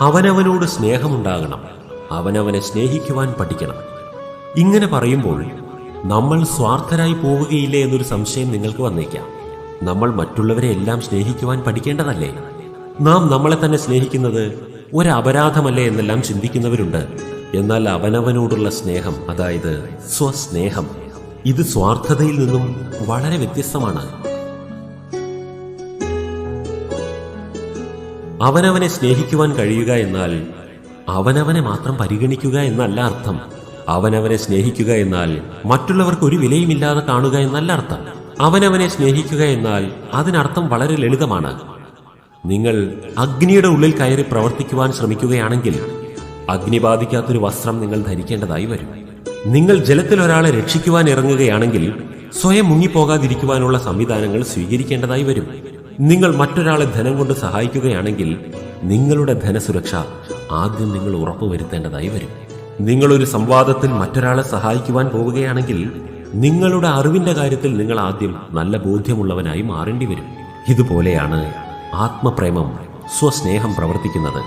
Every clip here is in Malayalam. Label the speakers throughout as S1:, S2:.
S1: അവനവനോട് സ്നേഹമുണ്ടാകണം. അവനവനെ സ്നേഹിക്കുവാൻ പഠിക്കണം. ഇങ്ങനെ പറയുമ്പോൾ നമ്മൾ സ്വാർത്ഥരായി പോവുകയില്ലേ എന്നൊരു സംശയം നിങ്ങൾക്ക് വന്നേക്കാം. നമ്മൾ മറ്റുള്ളവരെ എല്ലാം സ്നേഹിക്കുവാൻ പഠിക്കേണ്ടതല്ലേ? നാം നമ്മളെ തന്നെ സ്നേഹിക്കുന്നത് ഒരു അപരാധമല്ലേ എന്നെല്ലാം ചിന്തിക്കുന്നവരുണ്ട്. എന്നാൽ അവനവനോടുള്ള സ്നേഹം അതായത് സ്വസ്നേഹം ഇത് സ്വാർത്ഥതയിൽ നിന്നും വളരെ വ്യത്യസ്തമാണ്. അവനവനെ സ്നേഹിക്കുവാൻ കഴിയുക എന്നാൽ അവനവനെ മാത്രം പരിഗണിക്കുക എന്നല്ല അർത്ഥം. അവനവനെ സ്നേഹിക്കുക എന്നാൽ മറ്റുള്ളവർക്ക് ഒരു വിലയുമില്ലാതെ കാണുക എന്നല്ല അർത്ഥം. അവനവനെ സ്നേഹിക്കുക എന്നാൽ അതിനർത്ഥം വളരെ ലളിതമാണ്. നിങ്ങൾ അഗ്നിയുടെ ഉള്ളിൽ കയറി പ്രവർത്തിക്കുവാൻ ശ്രമിക്കുകയാണെങ്കിൽ അഗ്നി ബാധിക്കാത്തൊരു വസ്ത്രം നിങ്ങൾ ധരിക്കേണ്ടതായി വരും. നിങ്ങൾ ജലത്തിൽ ഒരാളെ രക്ഷിക്കുവാൻ ഇറങ്ങുകയാണെങ്കിൽ സ്വയം മുങ്ങിപ്പോകാതിരിക്കുവാനുള്ള സംവിധാനങ്ങൾ സ്വീകരിക്കേണ്ടതായി വരും. നിങ്ങൾ മറ്റൊരാളെ ധനം കൊണ്ട് സഹായിക്കുകയാണെങ്കിൽ നിങ്ങളുടെ ധനസുരക്ഷ ആദ്യം നിങ്ങൾ ഉറപ്പുവരുത്തേണ്ടതായി വരും. നിങ്ങളൊരു സംവാദത്തിൽ മറ്റൊരാളെ സഹായിക്കുവാൻ പോവുകയാണെങ്കിൽ നിങ്ങളുടെ അറിവിന്റെ കാര്യത്തിൽ നിങ്ങൾ ആദ്യം നല്ല ബോധ്യമുള്ളവനായി മാറേണ്ടി വരും. ഇതുപോലെയാണ് ആത്മപ്രേമം സ്വസ്നേഹം പ്രവർത്തിക്കുന്നത്.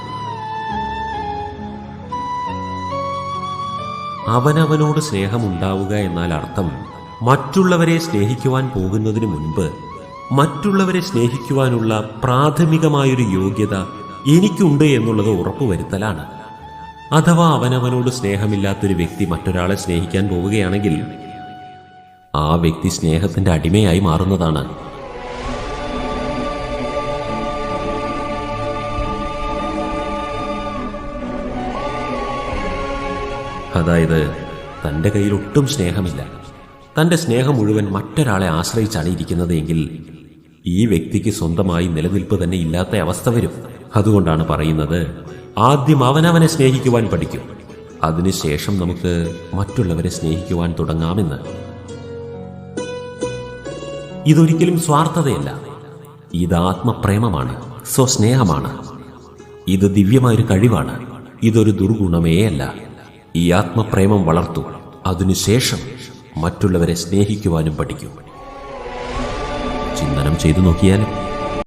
S1: അവനവനോട് സ്നേഹമുണ്ടാവുക എന്നാൽ അർത്ഥം മറ്റുള്ളവരെ സ്നേഹിക്കുവാൻ പോകുന്നതിന് മുൻപ് മറ്റുള്ളവരെ സ്നേഹിക്കുവാനുള്ള പ്രാഥമികമായൊരു യോഗ്യത എനിക്കുണ്ട് എന്നുള്ളത് ഉറപ്പുവരുത്തലാണ്. അഥവാ അവനവനോട് സ്നേഹമില്ലാത്തൊരു വ്യക്തി മറ്റൊരാളെ സ്നേഹിക്കാൻ പോവുകയാണെങ്കിൽ ആ വ്യക്തി സ്നേഹത്തിന്റെ അടിമയായി മാറുന്നതാണ്. അതായത് തന്റെ കയ്യിൽ ഒട്ടും സ്നേഹമില്ല. തന്റെ സ്നേഹം മുഴുവൻ മറ്റൊരാളെ ആശ്രയിച്ചാണ് ഇരിക്കുന്നത് എങ്കിൽ ഈ വ്യക്തിക്ക് സ്വന്തമായി നിലനിൽപ്പ് തന്നെ ഇല്ലാത്ത അവസ്ഥ വരും. അതുകൊണ്ടാണ് പറയുന്നത് ആദ്യം അവനവനെ സ്നേഹിക്കുവാൻ പഠിക്കും. അതിനുശേഷം നമുക്ക് മറ്റുള്ളവരെ സ്നേഹിക്കുവാൻ തുടങ്ങാമെന്ന്. ഇതൊരിക്കലും സ്വാർത്ഥതയല്ല. ഇത് ആത്മപ്രേമമാണ് സ്വസ്നേഹമാണ്. ഇത് ദിവ്യമായൊരു കഴിവാണ്. ഇതൊരു ദുർഗുണമേ അല്ല. ഈ ആത്മപ്രേമം വളർത്തു. അതിനുശേഷം മറ്റുള്ളവരെ സ്നേഹിക്കുവാനും പഠിക്കൂ. ചെയ്തു നോക്കിയാലും